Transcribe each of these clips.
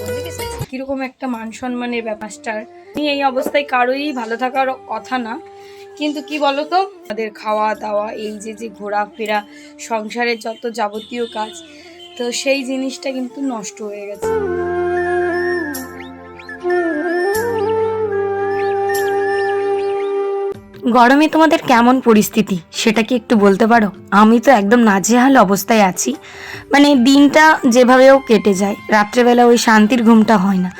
পুরো ঠিক আছে কীরকম একটা মান সম্মানের ব্যাপারটার এই অবস্থায় কারোই ভালো থাকার কথা না। কিন্তু কি বলতো? তাদের খাওয়া দাওয়া, এই যে যে ঘোরাফেরা, সংসারের যত যাবতীয় কাজ, তো সেই জিনিসটা কিন্তু নষ্ট হয়ে গেছে। গরমে তোমাদের কেমন পরিস্থিতি? সেটা কি একটু বলতে পারো? আমি তো একদম নাজেহাল অবস্থায় আছি। মানে দিনটা যেভাবেও কেটে যায়। রাত্রেবেলা ওই শান্তির ঘুমটা হয় না।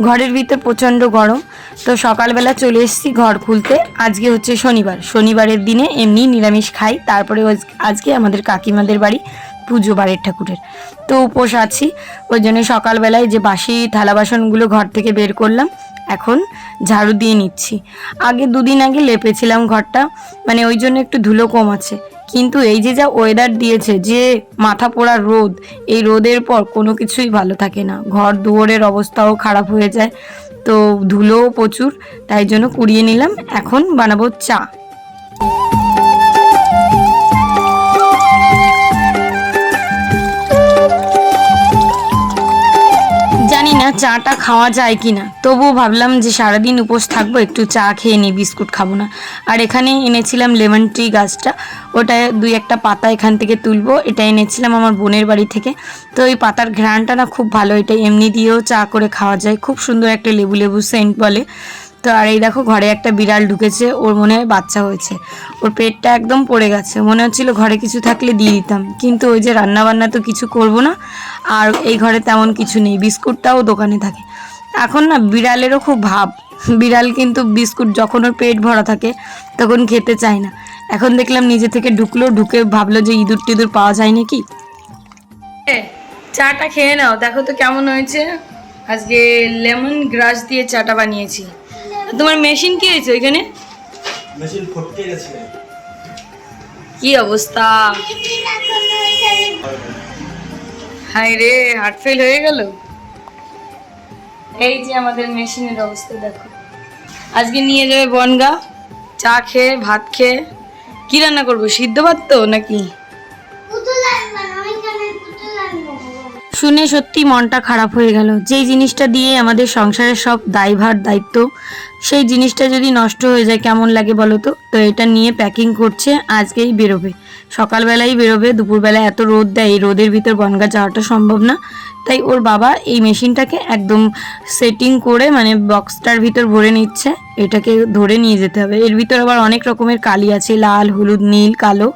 ঘরের ভিতর প্রচণ্ড গরম। তো সকালবেলা চলে এসেছি ঘর খুলতে। আজকে হচ্ছে শনিবার। শনিবারের দিনে এমনি নিরামিষ খাই। তারপরে আজ- আজকে আমাদের কাকিমাদের বাড়ি পুজো বাড়ির ঠাকুরের। তো উপোস আছি। ওই জন্য সকালবেলায় যে বাসি থালা বাসনগুলো ঘর থেকে বের করলাম। এখন ঝাড়ু দিয়ে নিচ্ছি। আগে দুদিন আগে লেপেছিলাম ঘরটা মানে ওই জন্য একটু ধুলো কম আছে। কিন্তু এই যে যা ওয়েদার দিয়েছে, যে মাথা পোড়া রোদ, এই রোদের পর কোনো কিছুই ভালো থাকে না। ঘর দুয়ারের অবস্থাও খারাপ হয়ে যায়, তো ধুলোও প্রচুর, তাই জন্য কুড়িয়ে নিলাম। এখন বানাবো চা। না চাটা খাওয়া যায় কি না তবুও ভাবলাম যে সারাদিন উপোস থাকব, একটু চা খেয়ে নিই, বিস্কুট খাব না। আর এখানে এনেছিলাম লেমন ট্রি গাছটা। ওটা দুই একটা পাতা এখান থেকে তুলবো, এটা এনেছিলাম আমার বোনের বাড়ি থেকে। তো এই পাতার ঘ্রাণটা না খুব ভালো, এটা এমনি দিয়েও চা করে খাওয়া যায়। খুব সুন্দর একটা লেবু লেবু সেন্ট বলে। তো আর এই দেখো ঘরে একটা বিড়াল ঢুকেছে, ওর মনে হয় বাচ্চা হয়েছে। ওর পেটটা একদম পড়ে গেছে, মনে হচ্ছিল ঘরে কিছু থাকলে দিয়ে দিতাম। কিন্তু ওই যে রান্নাবান্না তো কিছু করব না, আর এই ঘরে তেমন কিছু নেই, বিস্কুটটাও দোকানে থাকে। এখন না বিড়ালেরও খুব ভাব। বিড়াল কিন্তু বিস্কুট যখন ওর পেট ভরা থাকে, তখন খেতে চায় না। এখন দেখলাম নিজে থেকে ঢুকলো, ঢুকে ভাবলো যে ইঁদুর টিঁদুর পাওয়া যায় নাকি। চাটা খেয়ে নাও, দেখো তো কেমন হয়েছে। আজকে লেমন গ্রাস দিয়ে চাটা বানিয়েছি। তোমার মেশিন কি হয়েছে ওইখানে? মেশিন ফটকে গেছে। কি অবস্থা? হাই রে হার্ট ফেল হয়ে গেল? এই যে আমাদের মেশিনের অবস্থা দেখো। আজকে নিয়ে যাবে বনগা চা খেয়ে ভাত খেয়ে। কি রান্না করব সিদ্ধ ভাত তো নাকি? শুনে সত্যি মনটা খারাপ হয়ে গেল। যেই জিনিসটা দিয়ে আমাদের সংসারের সব দায়ভার, দায়িত্ব, সেই জিনিসটা যদি নষ্ট হয়ে যায়, কেমন লাগে বলো তো? তো এটা নিয়ে প্যাকিং করছে আজকেই বেরোবে। সকালবেলাই বেরোবে, দুপুরবেলা এত রোদ দেয়, এই রোদের ভিতর বনগা যাওয়াটা সম্ভব না। তাই ওর বাবা এই মেশিনটাকে একদম সেটিং করে মানে বক্সটার ভিতর ভরে নিচ্ছে। এটাকে ধরে নিয়ে যেতে হবে। এর ভিতর আবার অনেক রকমের কালি আছে, লাল, হলুদ, নীল, কালো।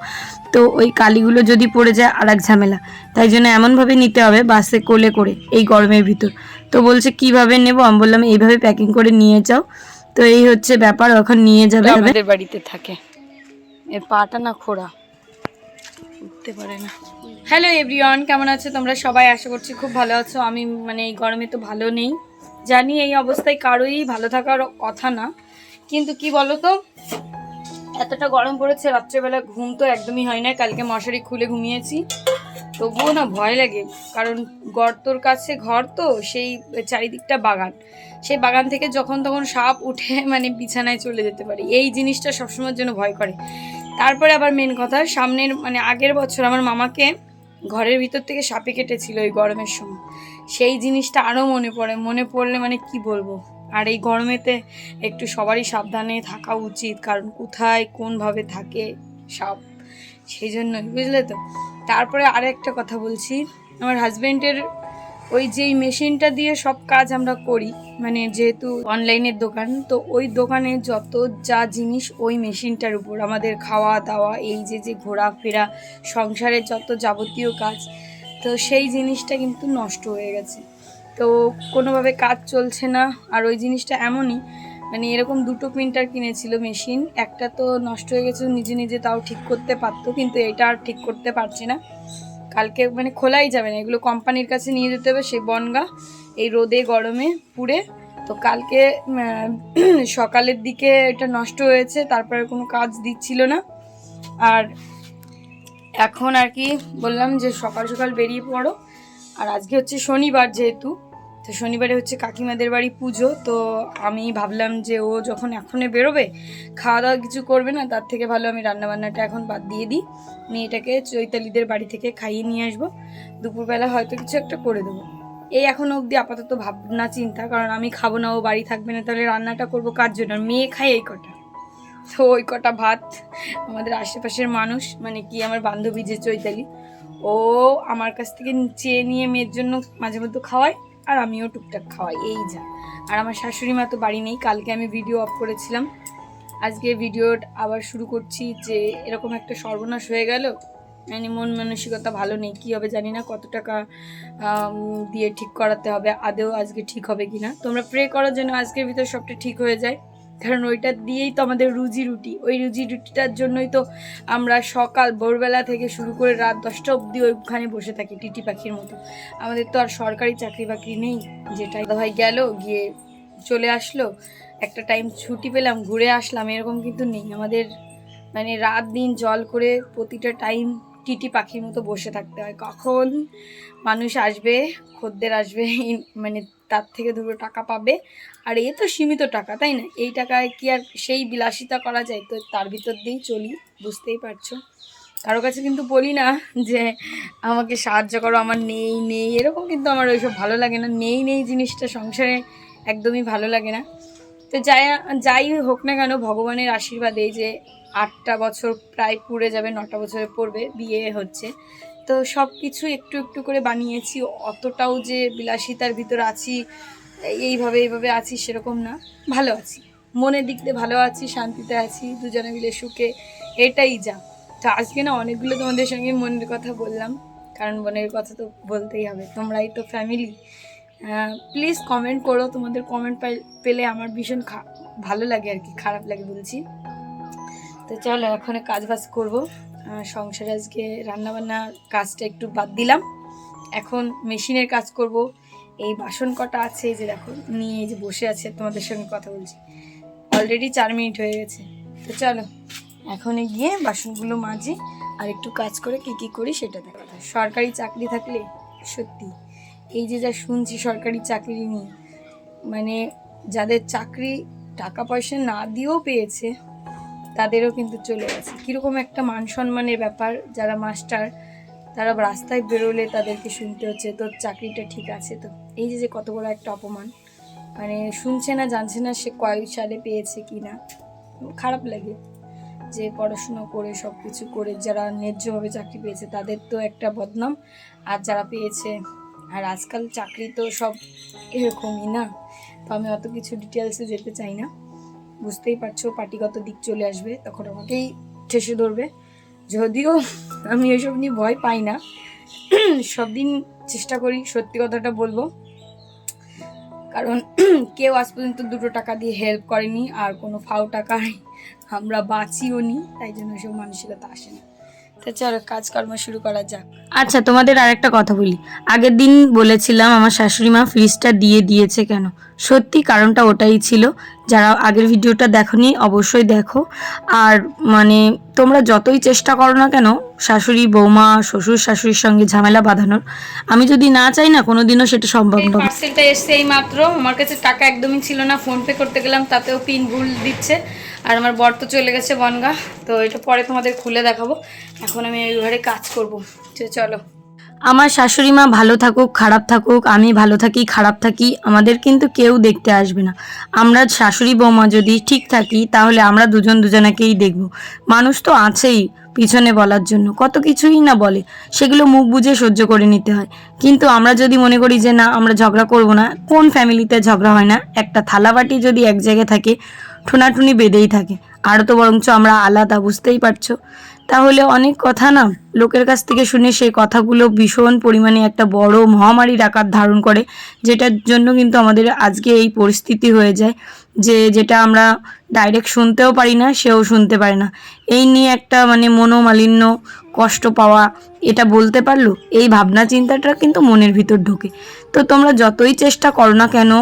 তো ওই কালিগুলো যদি পড়ে যায় আর এক ঝামেলা। তাই জন্য এমনভাবে নিতে হবে বাসে কোলে করে এই গরমের ভিতর। তো বলছে কীভাবে নেব? আমি বললাম এইভাবে প্যাকিং করে নিয়ে যাও। তো এই হচ্ছে ব্যাপার এখন নিয়ে যাবে আমাদের বাড়িতে থাকে। এর পাটা না খোড়া। উঠতে পারে না। হ্যালো এভরিওয়ান কেমন আছো? তোমরা সবাই আশা করছি খুব ভালো আছো। আমি মানে এই গরমে তো ভালো নেই। জানি এই অবস্থায় কারোই ভালো থাকার কথা না। কিন্তু কি বলো তো এতটা গরম পড়েছে, রাত্রেবেলা ঘুম তো একদমই হয় না। কালকে মশারি খুলে ঘুমিয়েছি। তবুও না ভয় লাগে, কারণ গর্তর কাছে ঘর তো, সেই চারিদিকটা বাগান। সেই বাগান থেকে যখন তখন সাপ উঠে মানে বিছানায় চলে যেতে পারে। এই জিনিসটা সবসময়ের জন্য ভয় করে। তারপরে আবার মেন কথা, সামনের মানে আগের বছর আমার মামাকে ঘরের ভিতর থেকে সাপে কেটেছিল এই গরমের সময়। সেই জিনিসটা আরও মনে পড়ে। মনে পড়লে মানে কি বলব? আর এই গরমেতে একটু সবারই সাবধানে থাকা উচিত, কারণ কোথায় কোনভাবে থাকে সাপ সেই জন্যই, বুঝলে তো? তারপরে আরেকটা কথা বলছি, আমার হাজবেন্ডের ওই যেই মেশিনটা দিয়ে সব কাজ আমরা করি মানে যেহেতু অনলাইনের দোকান, তো ওই দোকানে যত যা জিনিস ওই মেশিনটার উপর, আমাদের খাওয়া দাওয়া, এই যে যে ঘোরাফেরা, সংসারের যত যাবতীয় কাজ, তো সেই জিনিসটা কিন্তু নষ্ট হয়ে গেছে। তো কোনোভাবে কাজ চলছে না, আর ওই জিনিসটা এমনই মানে এরকম দুটো প্রিন্টার কিনেছিল মেশিন একটা তো নষ্ট হয়ে গেছে, নিজে নিজে তাও ঠিক করতে পারতো, কিন্তু এটা আর ঠিক করতে পারছে না। কালকে মানে খোলাই যাবে না, এগুলো কোম্পানির কাছে নিয়ে যেতে হবে, সেই বনগা, এই রোদে, গরমে, পুড়ে। তো কালকে সকালের দিকে এটা নষ্ট হয়েছে, তারপরে কোনো কাজ দিচ্ছিল না। আর এখন আর কি বললাম যে সকাল সকাল বেরিয়ে পড়ো, আর আজকে হচ্ছে শনিবার যেহেতু তো শনিবারে হচ্ছে কাকিমাদের বাড়ি পুজো, তো আমি ভাবলাম যে ও যখন এখনে বেরোবে, খাওয়া দাওয়া কিছু করবে না, তার থেকে ভালো আমি রান্নাবান্নাটা এখন বাদ দিয়ে দিই। মেয়েটাকে চৈতালিদের বাড়ি থেকে খাইয়ে নিয়ে আসব। দুপুরবেলা হয়তো কিছু একটা করে দেবো। এই এখনও অবধি আপাতত ভাবনা, চিন্তা, কারণ আমি খাব না, ও বাড়ি থাকবে না, তাহলে রান্নাটা করব কার জন্য? আর মেয়ে খায় এই কটা। তো ওই কটা ভাত, আমাদের আশেপাশের মানুষ মানে কি আমার বান্ধবী যে চৈতালি, ও আমার কাছ থেকে চেয়ে নিয়ে মেয়ের জন্য মাঝে মধ্যে খাওয়ায়। আর আমিও টুকটাক খাওয়াই, এই যা। আর আমার শাশুড়ি মা তো বাড়ি নেই, কালকে আমি ভিডিও অফ করেছিলাম। আজকে ভিডিও আবার শুরু করছি যে এরকম একটা সর্বনাশ হয়ে গেল। মানে মন মানসিকতা ভালো নেই, কী হবে জানি না, কত টাকা দিয়ে ঠিক করাতে হবে আদেও আজকে ঠিক হবে কি না তোমরা প্রে করার জন্য আজকের ভিতর সবটা ঠিক হয়ে যায়। কারণ ওইটা দিয়েই তো আমাদের রুজি রুটি। ওই রুজি রুটিটার জন্যই তো আমরা সকাল, ভোরবেলা থেকে শুরু করে রাত দশটা অবধি ওইখানে বসে থাকি টিটি পাখির মতো। আমাদের তো আর সরকারি চাকরি বাকরি নেই। যেটা ভাই গেল, গিয়ে চলে আসলো। একটা টাইম ছুটি পেলাম, ঘুরে আসলাম, এরকম কিন্তু নেই। আমাদের মানে রাত দিন জল করে প্রতিটা টাইম টিটি পাখির মতো বসে থাকতে হয়। কখন মানুষ আসবে, খদ্দের আসবে মানে তার থেকে দুটো টাকা পাবে। আর এ তো সীমিত টাকা, তাই না? এই টাকায় কি আর সেই বিলাসিতা করা যায়? তো তার ভিতর দিয়েই চলি, বুঝতেই পারছ? কারও কাছে কিন্তু বলি না যে আমাকে সাহায্য করো, আমার নেই নেই, এরকম কিন্তু আমার ওইসব ভালো লাগে না। নেই নেই জিনিসটা সংসারে একদমই ভালো লাগে না। তো যাই যাই হোক না কেন, ভগবানের আশীর্বাদে যে আটটা বছর প্রায় পুড়ে যাবে, নটা বছরে পড়বে, বিয়ে হচ্ছে। তো সব কিছু একটু একটু করে বানিয়েছি। অতটাও যে বিলাসিতার ভিতর আছি, এইভাবে এইভাবে আছি সেরকম না। ভালো আছি। মনের দিক দিয়ে ভালো আছি, শান্তিতে আছি, দুজনে মিলে সুখে। এটাই যা। তো আজকে না অনেকগুলো তোমাদের সঙ্গে মনের কথা বললাম। কারণ মনের কথা তো বলতেই হবে। তোমরাই তো ফ্যামিলি প্লিজ কমেন্ট করো। তোমাদের কমেন্ট পেলে আমার ভীষণ ভালো লাগে আর কি। খারাপ লাগে বলছি। তো চলো, এখন কাজ বাজ করব। সংসারে আজকে রান্নাবান্নার কাজটা একটু বাদ দিলাম। এখন মেশিনের কাজ করব। এই বাসন কটা আছে যে দেখো, নিয়ে যে বসে আছে, তোমাদের সঙ্গে কথা বলছি। অলরেডি চার মিনিট হয়ে গেছে। তো চলো এখন গিয়ে বাসনগুলো মাজি আর একটু কাজ করে কি কি করি সেটা দেখা। সরকারি চাকরি থাকলে সত্যি, এই যে যা শুনছি সরকারি চাকরি নিয়ে মানে যাদের চাকরি টাকা পয়সা না দিয়েও পেয়েছে তাদেরও কিন্তু চলে গেছে। কীরকম একটা মান সম্মানের ব্যাপার যারা মাস্টার, তারা রাস্তায় বেরোলে তাদেরকে শুনতে হচ্ছে, তোর চাকরিটা ঠিক আছে তো? এই যে যে কত বড় একটা অপমান। মানে শুনছে না, জানছে না সে কয় সালে পেয়েছে কি না। খারাপ লাগে যে পড়াশুনো করে সব কিছু করে যারা ন্যায্যভাবে চাকরি পেয়েছে তাদের তো একটা বদনাম। আর যারা পেয়েছে, আর আজকাল চাকরি তো সব এরকমই না। তো আমি অত কিছু ডিটেলসে যেতে চাই না। বুঝতেই পারছ, পার্টিগত দিক চলে আসবে, তখন আমাকেই ঠেসে ধরবে। যদিও আমি এসব নিয়ে ভয় পাই না, সব দিন চেষ্টা করি, সত্যি কথাটা বলব। কারণ কেউ আজ পর্যন্ত দুটো টাকা দিয়ে হেল্প করেনি, আর কোনো ফাও টাকায় আমরা বাঁচিও নি তাই জন্য সব মানসিকতা আসে না। তো চলো কাজকর্ম শুরু করা যাক। আচ্ছা তোমাদের আরেকটা কথা বলি। আগের দিন বলেছিলাম আমার শাশুড়ি মা ফ্রিজটা দিয়ে দিয়েছে কেন? সত্যি কারণটা ওটাই ছিল। যারা আগের ভিডিওটা দেখোনি অবশ্যই দেখো। আর মানে তোমরা যতই চেষ্টা করো না কেন শাশুড়ি বৌমা শ্বশুর শাশুড়ির সঙ্গে ঝামেলা বাঁধানোর আমি যদি না চাই না কোনোদিনও সেটা সম্ভব নয়। পার্সেলটা এসছে এই মাত্র আমার কাছে টাকা একদমই ছিল না। ফোন পে করতে গেলাম তাতেও পিন ভুল দিচ্ছে। আর আমার বর তো চলে গেছে বনগা, তো এটা পরে তোমাদের খুলে দেখাবো। এখন আমি ওই ঘরে কাজ করব। চলো। আমার শাশুড়ি মা ভালো থাকুক, খারাপ থাকুক, আমি ভালো থাকি, খারাপ থাকি, আমাদের কিন্তু কেউ দেখতে আসবে না। আমরা শাশুড়ি বৌমা যদি ঠিক থাকি, তাহলে আমরা দুজন দুজনাকেই দেখব। মানুষ তো আছেই পিছনে বলার জন্য, কত কিছুই না বলে, সেগুলো মুখ বুঝে সহ্য করে নিতে হয়। কিন্তু আমরা যদি মনে করি যে না, আমরা ঝগড়া করব না, কোন ফ্যামিলিতে ঝগড়া হয় না? একটা থালাবাটি যদি এক জায়গায় থাকে ঠোনাঠুনি বেঁধেই থাকে। আরও তো বরঞ্চ আমরা আলাদা, বুঝতেই পারছ? তাহলে অনেক কথা না? লোকের কাছ থেকে শুনে সেই কথাগুলো ভীষণ পরিমাণে একটা বড় মহামারীর আকার ধারণ করে, যেটার জন্য কিন্তু আমাদের আজকে এই পরিস্থিতি হয়ে যায়। যে যেটা আমরা ডাইরেক্ট শুনতেও পারি না, সেও শুনতে পারে না। এই নিয়ে একটা মানে মনোমালিন্য, কষ্ট পাওয়া, এটা বলতে পারল? এই ভাবনা চিন্তাটা কিন্তু মনের ভিতর ঢোকে। তো তোমরা যতই চেষ্টা করো না কেন,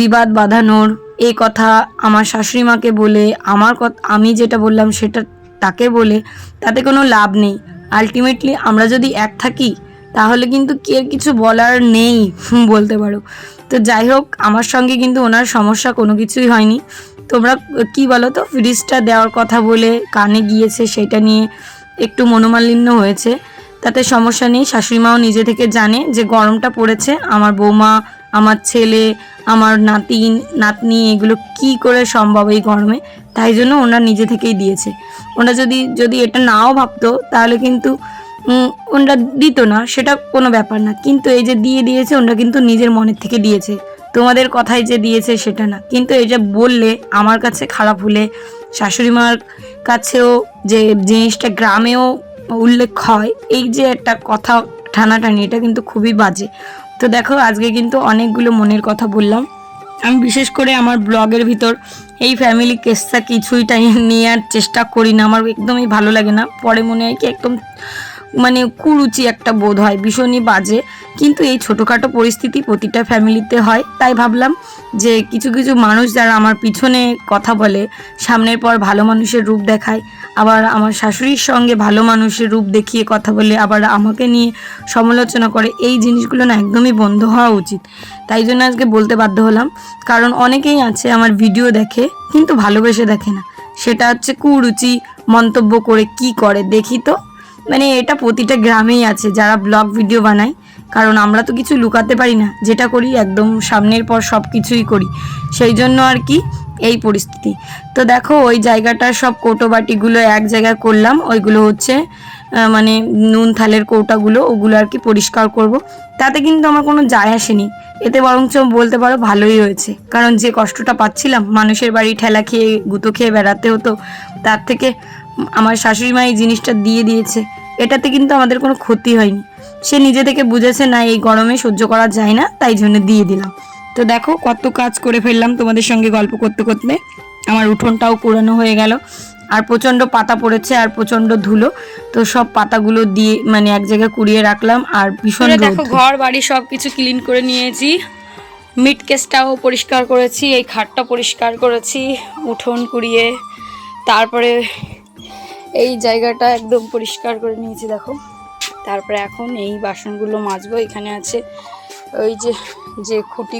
বিবাদ বাঁধানোর এই কথা আমার শাশুড়ি মাকে বলে, আমার আমি যেটা বললাম সেটা তাকে বলে, তাতে কোনো লাভ নেই। আলটিমেটলি আমরা যদি এক থাকি, তাহলে কিন্তু কে কিছু বলার নেই বলতে পারো। তো যাই হোক, আমার সঙ্গে কিন্তু ওনার সমস্যা কোনো কিছুই হয়নি। তোমরা কি বলো তো? ফ্রিজটা দেওয়ার কথা বলে কানে গিয়েছে, সেটা নিয়ে একটু মনোমালিন্য হয়েছে। তাতে সমস্যা নেই, শাশুড়িমাও নিজে থেকে জানে যে গরমটা পড়েছে। আমার বৌমা আমার ছেলে, আমার নাতিন নাতনি, এগুলো কি করে সম্ভব এই গরমে? তাই জন্য ওনারা নিজে থেকেই দিয়েছে। ওনারা যদি যদি এটা নাও ভাবতো, তাহলে কিন্তু ওনারা দিত না, সেটা কোনো ব্যাপার না। কিন্তু এই যে দিয়ে দিয়েছে, ওনারা কিন্তু নিজের মনের থেকে দিয়েছে। তোমাদের কথাই যে দিয়েছে, সেটা না। কিন্তু এই যে বললে, আমার কাছে খারাপ হলে, শাশুড়ি মার কাছেও যে জিনিসটা গ্রামেও উল্লেখ হয়, এই যে একটা কথা টানাটানি, এটা কিন্তু খুবই বাজে। তো দেখো, আজকে কিন্তু অনেকগুলো মনের কথা বললাম। আমি বিশেষ করে আমার ব্লগের ভিতর এই ফ্যামিলি কেসটা কিছুই টাই নেওয়ার চেষ্টা করি না। আমার একদমই ভালো লাগে না। পরে মনে হয় কি একদম মানে কুরুচি একটা বোধ হয়, ভীষণই বাজে। কিন্তু এই ছোটোখাটো পরিস্থিতি প্রতিটা ফ্যামিলিতে হয়। তাই ভাবলাম যে কিছু কিছু মানুষ যারা আমার পিছনে কথা বলে, সামনের পর ভালো মানুষের রূপ দেখায় আবার আমার শাশুড়ির সঙ্গে ভালো মানুষের রূপ দেখিয়ে কথা বলে আবার আমাকে নিয়ে সমালোচনা করে, এই জিনিসগুলো না একদমই বন্ধ হওয়া উচিত। তাই জন্য আজকে বলতে বাধ্য হলাম, কারণ অনেকেই আছে আমার ভিডিও দেখে কিন্তু ভালোবেসে দেখে না। সেটা হচ্ছে কুরুচি মন্তব্য করে কি করে, দেখি তো? মানে এটা প্রতিটা গ্রামেই আছে, যারা ব্লগ ভিডিও বানায় কারণ আমরা তো কিছু লুকাতে পারি না। যেটা করি একদম সামনের পর সব কিছুই করি। সেই জন্য আর কি এই পরিস্থিতি। তো দেখো, ওই জায়গাটার সব কৌটো বাটিগুলো এক জায়গায় করলাম। ওইগুলো হচ্ছে মানে নুন থালের কৌটাগুলো, ওগুলো আর কি পরিষ্কার করব। তাতে কিন্তু আমার কোনো যায় আসেনি। এতে বরঞ্চ বলতে পারো ভালোই হয়েছে। কারণ যে কষ্টটা পাচ্ছিলাম, মানুষের বাড়ি ঠেলা খেয়ে, গুঁতো খেয়ে বেড়াতে হতো, তার থেকে আমার শাশুড়ি মা এই জিনিসটা দিয়ে দিয়েছে। এটাতে কিন্তু আমাদের কোনো ক্ষতি হয়নি। সে নিজে থেকে বুঝেছে না এই গরমে সহ্য করা যায় না তাই জন্য দিয়ে দিলাম। তো দেখো কত কাজ করে ফেললাম তোমাদের সঙ্গে গল্প করতে করতে। আমার উঠোনটাও কুড়ানো হয়ে গেল। আর প্রচণ্ড পাতা পড়েছে আর প্রচণ্ড ধুলো। তো সব পাতাগুলো দিয়ে মানে এক জায়গায় কুড়িয়ে রাখলাম আর ভীষণ দেখো ঘর বাড়ি সব কিছু ক্লিন করে নিয়েছি। মিট কেসটাও পরিষ্কার করেছি এই খাটটা পরিষ্কার করেছি উঠোন কুড়িয়ে তারপরে এই জায়গাটা একদম পরিষ্কার করে নিয়েছি দেখো। তারপরে এখন এই বাসনগুলো মাজবো এখানে আছে ওই যে যে খুঁটি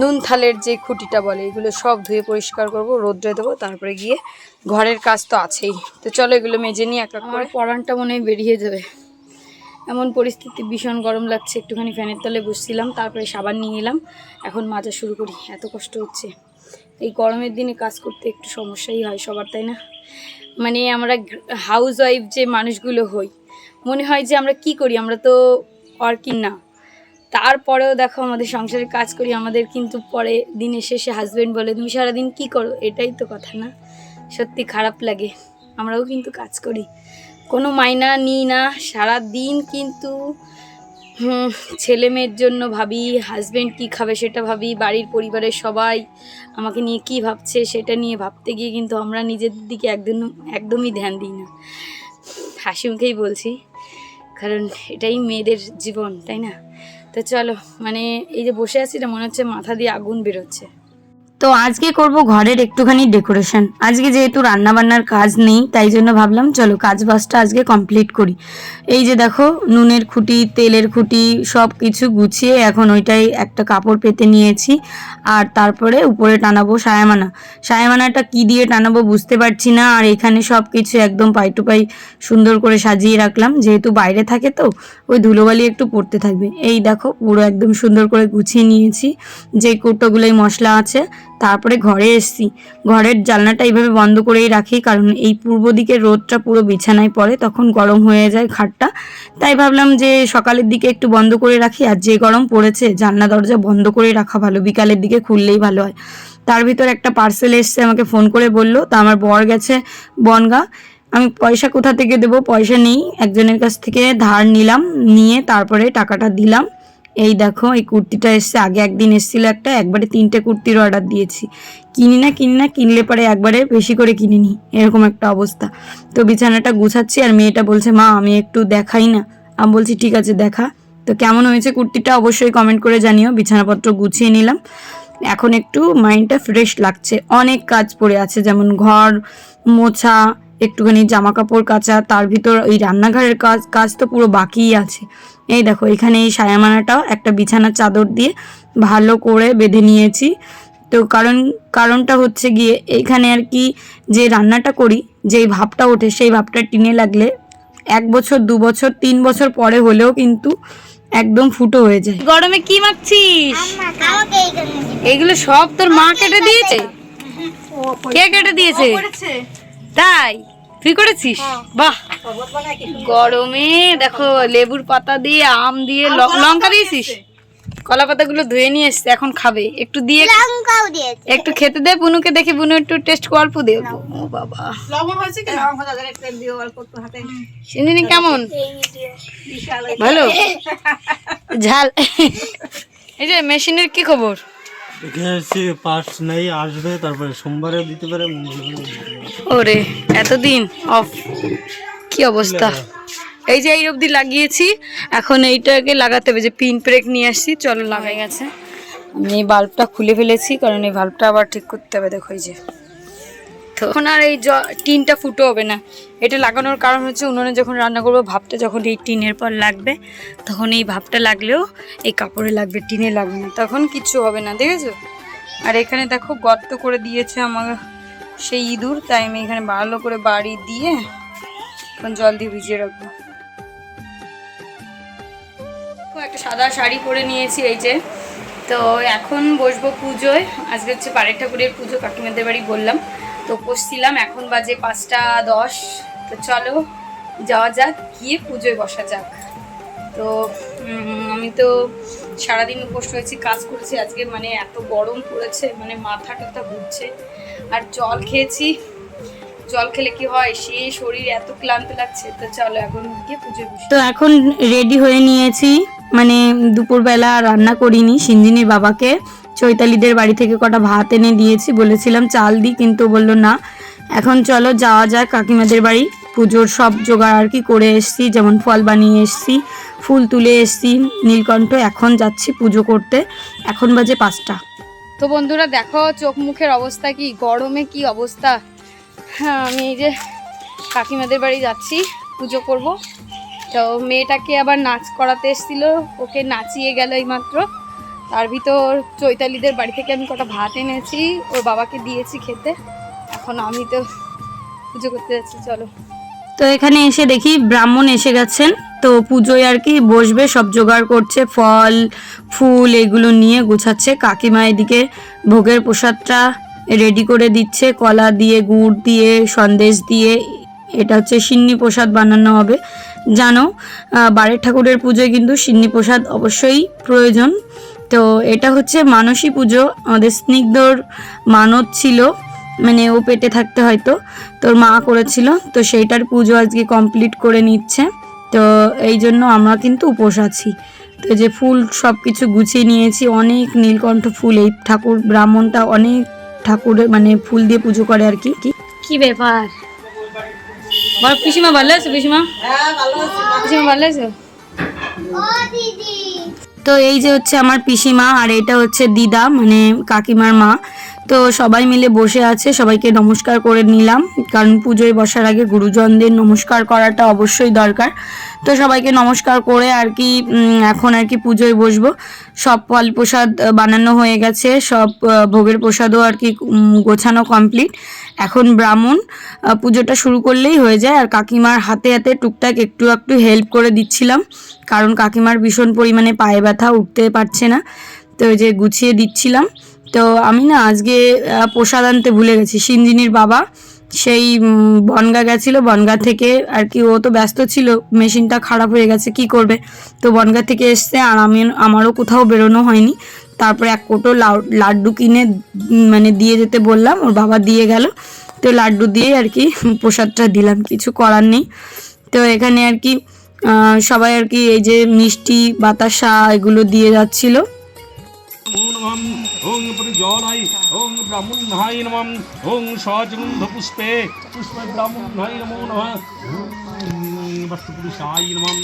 নুন থালের যে খুঁটিটা বলে এগুলো সব ধুয়ে পরিষ্কার করব রোদ্রে দেবো তারপরে গিয়ে ঘরের কাজ তো আছেই। তো চলো এগুলো মেজে নিয়ে এক করে। পরানটা মনে হয় বেরিয়ে যাবে। এমন পরিস্থিতি ভীষণ গরম লাগছে একটুখানি ফ্যানের তলে বসছিলাম তারপরে সাবান নিয়ে এলাম এখন মাজা শুরু করি এত কষ্ট হচ্ছে। এই গরমের দিনে কাজ করতে একটু সমস্যাই হয় সবার তাই না? মানে আমরা হাউস ওয়াইফ যে মানুষগুলো হই, মনে হয় যে আমরা কি করি? আমরা তো ওয়ার্কিং না। তারপরেও দেখো আমাদের সংসারে কাজ করি, আমাদের কিন্তু পরে দিনের শেষে হাজব্যান্ড বলে, তুমি সারাদিন কি করো? এটাই তো কথা না। সত্যি খারাপ লাগে। আমরাও কিন্তু কাজ করি। কোনো মাইনা নিই না। সারাদিন কিন্তু ছেলে মেয়ের জন্য ভাবি হাজব্যান্ড কি খাবে সেটা ভাবি, বাড়ির পরিবারের সবাই আমাকে নিয়ে কি ভাবছে সেটা নিয়ে ভাবতে গিয়ে কিন্তু আমরা নিজেদের দিকে একদম, একদমই ধ্যান দিই না। হাসি মুখেই বলছি, কারণ এটাই মেয়েদের জীবন, তাই না? তো চলো মানে এই যে বসে আছি, এটা মনে হচ্ছে মাথা দিয়ে আগুন বেরোচ্ছে। তো আজকে করব ঘরের একটুখানি ডেকোরেশন। আজকে যেহেতু রান্না বান্নার কাজ নেই, তাই জন্য ভাবলাম, চলো কাজ বাজটা আজকে কমপ্লিট করি। এই যে দেখো, নুনের খুঁটি, তেলের খুঁটি, সব কিছু গুছিয়ে এখন ওইটাই একটা কাপড় পেতে নিয়েছি। আর তারপরে উপরে টানাবো সায়ামানা। সায়ামানাটা কি দিয়ে টানাবো বুঝতে পারছি না, আর এখানে সব কিছু একদম পাই টু পাই সুন্দর করে সাজিয়ে রাখলাম। যেহেতু বাইরে থাকে তো, ওই ধুলোবালি একটু পড়তে থাকবে। এই দেখো, পুরো একদম সুন্দর করে গুছিয়ে নিয়েছি। যে কৌটোগুলোই মশলা আছে তারপরে ঘরে এসছি। ঘরের জানলাটা এইভাবে বন্ধ করেই রাখি, কারণ এই পূর্ব দিকের রোদটা পুরো বিছানায় পড়ে, তখন গরম হয়ে যায় খাটটা। তাই ভাবলাম যে সকালের দিকে একটু বন্ধ করে রাখি, আর যে গরম পড়েছে, জানলা দরজা বন্ধ করে রাখা ভালো, বিকালের দিকে খুললেই ভালো হয়। তার ভিতর একটা পার্সেল এসছে, আমাকে ফোন করে বলল, তা আমার বর গেছে বনগা, আমি পয়সা কোথা থেকে দেবো? পয়সা নেই, একজনের কাছ থেকে ধার নিলাম, নিয়ে তারপরে টাকাটা দিলাম। এই দেখো, এই কুর্তিটা এসছে। আগে একদিন এসেছিল একটা, একবারে তিনটে কুর্তির অর্ডার দিয়েছি। কিনি না কিনি না, কিনলে পরে একবারে বেশি করে কিনে নিই এরকম একটা অবস্থা। তো বিছানাটা গুছাচ্ছি আর মেয়েটা বলছে, মা, আমি একটু দেখাই না। আমি বলছি, ঠিক আছে, দেখা। তো কেমন হয়েছে কুর্তিটা অবশ্যই কমেন্ট করে জানিও। বিছানাপত্র গুছিয়ে নিলাম। এখন একটু মাইন্ডটা ফ্রেশ লাগছে। অনেক কাজ পড়ে আছে, যেমন ঘর মোছা, একটুখানি জামা কাপড় কাচা, তার ভিতর ওই রান্নাঘরের কাজ কাজ তো পুরো বাকিই আছে। এই দেখো এখানে এই সায়ামানাটাও একটা বিছানার চাদর দিয়ে ভালো করে বেঁধে নিয়েছি। তো কারণ কারণটা হচ্ছে গিয়ে এইখানে আর কি যে রান্নাটা করি যেই ভাবটা ওঠে সেই ভাবটা টিনে লাগলে এক বছর দু বছর তিন বছর পরে হলেও কিন্তু একদম ফুটো হয়ে যায়। গরমে কি মাখছিস। এগুলো সব তোর মা কেটে দিয়েছে? কে কেটে দিয়েছে? তাই? তুই করেছিস? বাহ। গরমে দেখো লেবুর পাতা দিয়ে আম দিয়ে ল- লঙ্কা দিয়েছিস? কলা পাতাগুলো ধুয়ে নিয়ে এসছে এখন খাবে। একটু দিয়ে একটু খেতে দে বুনুকে দেখি বুনু একটু টেস্ট অল্প দে ও বাবা। সিন্দিনি কেমন? ভালো? ঝাল। এই যে মেশিনের কি খবর? দেখেছি পাস নেই আসবে তারপরে সোমবারে দিতে পারে। ওরে এতদিন অফ কি অবস্থা? এই যে এই অবধি লাগিয়েছি এখন এইটাকে লাগাতে হবে যে পিন ব্রেক নিয়ে আসছি চলো লাগাই গেছে। আমি এই বাল্বটা খুলে ফেলেছি কারণ এই বাল্বটা আবার ঠিক করতে হবে দেখো এই যে। এখন আর এই টিনটা ফুটো হবে না। এটা লাগানোর কারণ হচ্ছে উনুনে যখন রান্না করব ভাবটা যখন এই টিনের পর লাগবে, তখন এই ভাবটা লাগলেও এই কাপড়ে লাগবে, টিনে লাগবে না। তখন কিচ্ছু হবে না, দেখেছ? আর এখানে দেখো, গর্ত করে দিয়েছে আমার সেই ইঁদুর, তাই আমি এখানে ভালো করে বাড়ি দিয়ে এখন জল দিয়ে ভিজিয়ে রাখব। একটা সাদা শাড়ি পরে নিয়েছি এই যে। তো এখন বসবো পুজোয়। আজকে হচ্ছে বাড়ির ঠাকুরের পুজো, কাকিমাদের বাড়ি বললাম। তো বসছিলাম, এখন বাজে পাঁচটা দশ। তো চলো, যাওয়া যাক, গিয়ে পুজোয় বসা যাক। তো আমি তো সারাদিন উপোস রয়েছি, কাজ করেছি আজকে মানে এত গরম পড়েছে মানে মাথা টাথা ঘুরছে। আর জল খেয়েছি। জল খেলে কি হয়, সে শরীর এত ক্লান্ত লাগছে। তো চলো, এখন গিয়ে বসি। তো এখন রেডি হয়ে নিয়েছি মানে দুপুরবেলা রান্না করিনি, সিঞ্জিনীর বাবাকে। চৈতালিদের বাড়ি থেকে কটা ভাত এনে দিয়েছি, বলেছিলাম চাল দিই, কিন্তু বলল, না, এখন চলো যাওয়া যাক কাকিমাদের বাড়ি। পুজোর সব জোগাড় আর কি করে এসছি, যেমন ফল বানিয়ে এসছি, ফুল তুলে এসছি, নীলকণ্ঠ, এখন যাচ্ছি পুজো করতে, এখন বাজে পাঁচটা। তো বন্ধুরা, দেখো চোখ মুখের অবস্থা কি, গরমে কি অবস্থা? হ্যাঁ আমি এই যে কাকিমাদের বাড়ি যাচ্ছি, পুজো করব। তো মেয়েটাকে আবার নাচ করাতে এসেছিল, ওকে নাচিয়ে গেল এই মাত্র তার ভিতর চৈতালিদের বাড়ি থেকে আমি কটা ভাত এনেছি, ওর বাবাকে দিয়েছি খেতে। এখন আমি তো পুজো করতে যাচ্ছি, চলো। তো এখানে এসে দেখি ব্রাহ্মণ এসে গেছেন। তো পুজোয় আর কি বসবে, সব জোগাড় করছে, ফল, ফুল এগুলো নিয়ে গুছাচ্ছে। কাকিমা এদিকে ভোগের প্রসাদটা রেডি করে দিচ্ছে, কলা দিয়ে, গুড় দিয়ে, সন্দেশ দিয়ে। এটা হচ্ছে সিন্নি প্রসাদ বানানো হবে। জানো বাড়ির ঠাকুরের পুজোয় কিন্তু সিন্নি প্রসাদ অবশ্যই প্রয়োজন। তো এটা হচ্ছে মানসী পুজো। আমাদের স্নিগ্ধর মানত ছিল মানে ও পেটে থাকতে হয়তো। তোর মা করেছিল তো সেইটার পুজো আজকে কমপ্লিট করে নিচ্ছে। তো এই জন্য আমরা কিন্তু উপোস আছি। তো যে ফুল সব কিছু গুছিয়ে নিয়েছি অনেক নীলকণ্ঠ ফুল এই ঠাকুর ব্রাহ্মণটা অনেক ঠাকুরের মানে ফুল দিয়ে পুজো করে আর কি। কি- কি ব্যাপার? বল পিসিমা ভালো আছো পিসিমা? পিসিমা ভালো আছো? ও দিদি। তো এই যে হচ্ছে আমার পিসিমা আর এটা হচ্ছে দিদা মানে কাকিমার মা। তো সবাই মিলে বসে আছে, সবাইকে নমস্কার করে নিলাম। কারণ পুজোয় বসার আগে গুরুজনদের নমস্কার করাটা অবশ্যই দরকার। তো সবাইকে নমস্কার করে আর কি এখন আর কি পুজোয় বসবো। সব ফল প্রসাদ বানানো হয়ে গেছে, সব ভোগের প্রসাদও আর কি গোছানো কমপ্লিট এখন ব্রাহ্মণ পুজোটা শুরু করলেই হয়ে যায়। আর কাকিমার হাতে হাতে টুকটাক একটু একটু হেল্প করে দিচ্ছিলাম। কারণ কাকিমার ভীষণ পরিমাণে পায়ে ব্যথা, উঠতে পারছে না। তো ওই যে গুছিয়ে দিচ্ছিলাম। তো আমি না আজকে প্রসাদ আনতে ভুলে গেছি। সিঞ্জিনীর বাবা, সেই বনগা গেছিল, বনগা থেকে আর কি, ও তো ব্যস্ত ছিল, মেশিনটা খারাপ হয়ে গেছে, কি করবে? তো বনগা থেকে এসছে আর আমি, আমারও কোথাও বেরোনো হয়নি। তারপরে এক কোটো লাড্ডু কিনে মানে দিয়ে যেতে বললাম, ওর বাবা দিয়ে গেল। তো লাড্ডু দিয়ে আর কি, প্রসাদটা দিলাম, কিছু করার নেই। তো এখানে আর কি সবাই আর কি, এই যে মিষ্টি, বাতাসা, এগুলো দিয়ে যাচ্ছিল। ওং পরিজনাই ওং ব্রাহ্মণাই নমঃ, ওং সজগন্ধ পুষ্পে পুষ্পে ব্রাহ্মণাই নমো। নমঃ নমঃ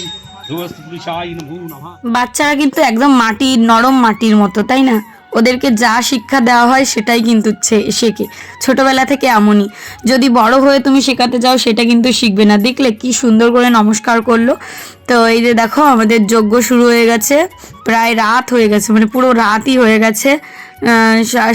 বাচ্চারা কিন্তু একদম মাটি, নরম মাটির মতো, তাই না? ওদেরকে যা শিক্ষা দেওয়া হয় সেটাই কিন্তু শেখে। ছোটবেলা থেকে এমনই। যদি বড় হয়ে তুমি শেখাতে যাও, সেটা কিন্তু শিখবে না। দেখলে কি সুন্দর করে নমস্কার করল। তো এই যে দেখো, আমাদের যজ্ঞ শুরু হয়ে গেছে। প্রায় রাত হয়ে গেছে মানে পুরো রাতই হয়ে গেছে।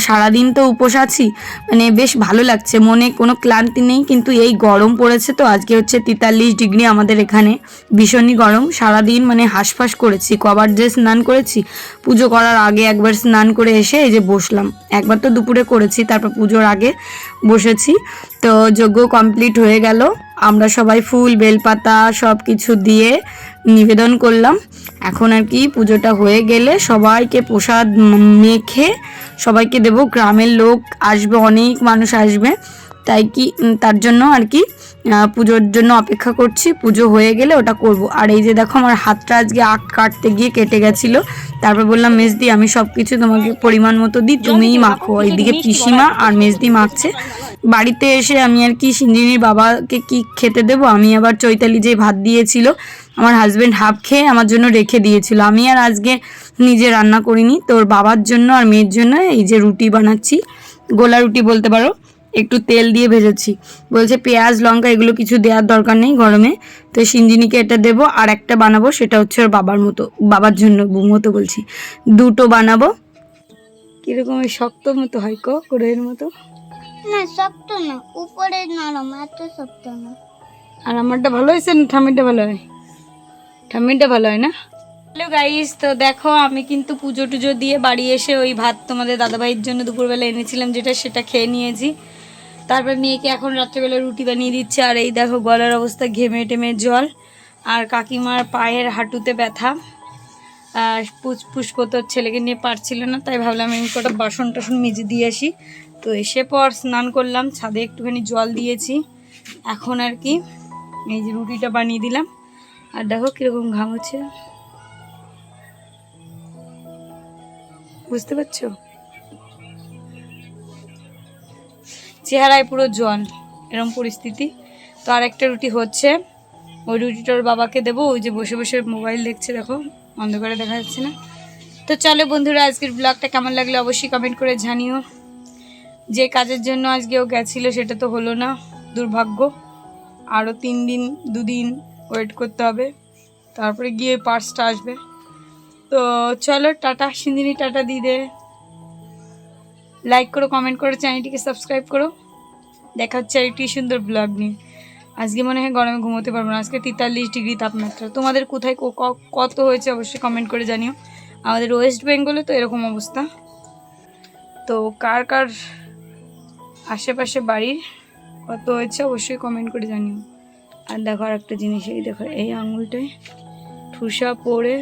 সারাদিন তো উপোস আছি মানে বেশ ভালো লাগছে, মনে কোনো ক্লান্তি নেই, কিন্তু এই গরম পড়েছে তো, আজকে হচ্ছে তেতাল্লিশ ডিগ্রি আমাদের এখানে, ভীষণই গরম, সারাদিন মানে হাঁসফাঁস করেছি, কবার যে স্নান করেছি, পুজো করার আগে একবার স্নান করে এসে এই যে বসলাম, একবার তো দুপুরে করেছি, তারপর পুজোর আগে বসেছি, তো যজ্ঞ কমপ্লিট হয়ে গেল, আমরা সবাই ফুল, বেলপাতা সব কিছু দিয়ে নিবেদন করলাম এখন আর কি পুজোটা হয়ে গেলে সবাইকে প্রসাদ মেখে সবাইকে দেব। গ্রামের লোক আসবে, অনেক মানুষ আসবে। তাই কি তার জন্য আর কি পুজোর জন্য অপেক্ষা করছি, পুজো হয়ে গেলে ওটা করব। আর এই যে দেখো, আমার হাতটা আজকে আখ কাটতে গিয়ে কেটে গেছিল। তারপর বললাম, মেজদি, আমি সব কিছু তোমাকে পরিমাণ মতো দিই, তুমিই মাখো। এইদিকে পিসিমা আর মেজদি মাখছে। বাড়িতে এসে আমি আর কি সিঞ্জিনির বাবাকে কি খেতে দেব? আমি আবার চৈতালি যে ভাত দিয়েছিল, আমার হাজব্যান্ড হাফ খেয়ে আমার জন্য রেখে দিয়েছিল। আমি আর আজকে নিজে রান্না করিনি, তোর বাবার জন্য আর মেয়ের জন্য এই যে রুটি বানাচ্ছি। গোলা রুটি বলতে পারো। একটু তেল দিয়ে ভেজেছি। বলছে পেঁয়াজ লঙ্কা এগুলো কিছু দেওয়ার দরকার নেই গরমে। তো সিঞ্জিনিকে এটা দেবো আর একটা বানাবো সেটা হচ্ছে ওর বাবার মতো বাবার জন্য মতো বলছি। দুটো বানাবো। কীরকম শক্ত মতো হয় কো কোড়ের মতো? না শক্ত না উপরে নরম এত শক্ত না। আর আমারটা ভালো হয়েছে না ঠাম্মিটা ভালো হয়? ঠাম্মিটা ভালো হয় না? হ্যালো গাইস তো দেখো আমি কিন্তু পুজো টুজো দিয়ে বাড়ি এসে ওই ভাত তোমাদের দাদাভাইয়ের জন্য দুপুরবেলা এনেছিলাম যেটা সেটা খেয়ে নিয়েছি। তারপর মেয়েকে এখন রাত্রেবেলা রুটি বানিয়ে দিচ্ছে, আর এই দেখো গলার অবস্থা, ঘেমে টেমে জল, আর কাকিমার পায়ের হাঁটুতে ব্যথা, আর ছেলেকে নিয়ে পারছিল না, তাই ভাবলাম আমি কটা বাসন টাসন মেজে দিয়ে আসি। তো এসে পর স্নান করলাম, ছাদে একটুখানি জল দিয়েছি, এখন আর কি এই যে রুটিটা বানিয়ে দিলাম, আর দেখো কীরকম ঘাম হচ্ছে। বুঝতে পারছ? চেহারায় পুরো জল, এরম পরিস্থিতি। তো আর একটা রুটি হচ্ছে, ওই রুটিটা ওর বাবাকে দেবো, ওই যে বসে বসে মোবাইল দেখছে, দেখো, অন্ধকারে দেখা যাচ্ছে না। তো চলো বন্ধুরা, আজকের ব্লগটা কেমন লাগল অবশ্যই কমেন্ট করে জানিও। যে কাজের জন্য আজকে ও গেছিল, সেটা তো হলো না, দুর্ভাগ্য। আরও তিন দিন, দুদিন ওয়েট করতে হবে, তারপরে গিয়ে পার্সটা আসবে। তো চলো, টাটা, সিন্দিনি টাটা দিয়ে দে লাইক করো কমেন্ট করো চ্যানেলটিকে সাবস্ক্রাইব করো। দেখা হচ্ছে আরেকটি সুন্দর ব্লগ নিয়ে। আজকে মনে হয় গরমে ঘুমোতে পারব না। আজকে তেতাল্লিশ ডিগ্রি তাপমাত্রা। তোমাদের কোথায় কত হয়েছে অবশ্যই কমেন্ট করে জানিও। আমাদের ওয়েস্ট বেঙ্গলে তো এরকম অবস্থা। তো কার কার আশেপাশে বাড়ির কত হয়েছে অবশ্যই কমেন্ট করে জানিও। আর দেখো আর একটা জিনিস, এই দেখো, এই আঙুলটায় ঠুসা পড়ে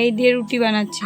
এই দিয়ে রুটি বানাচ্ছি।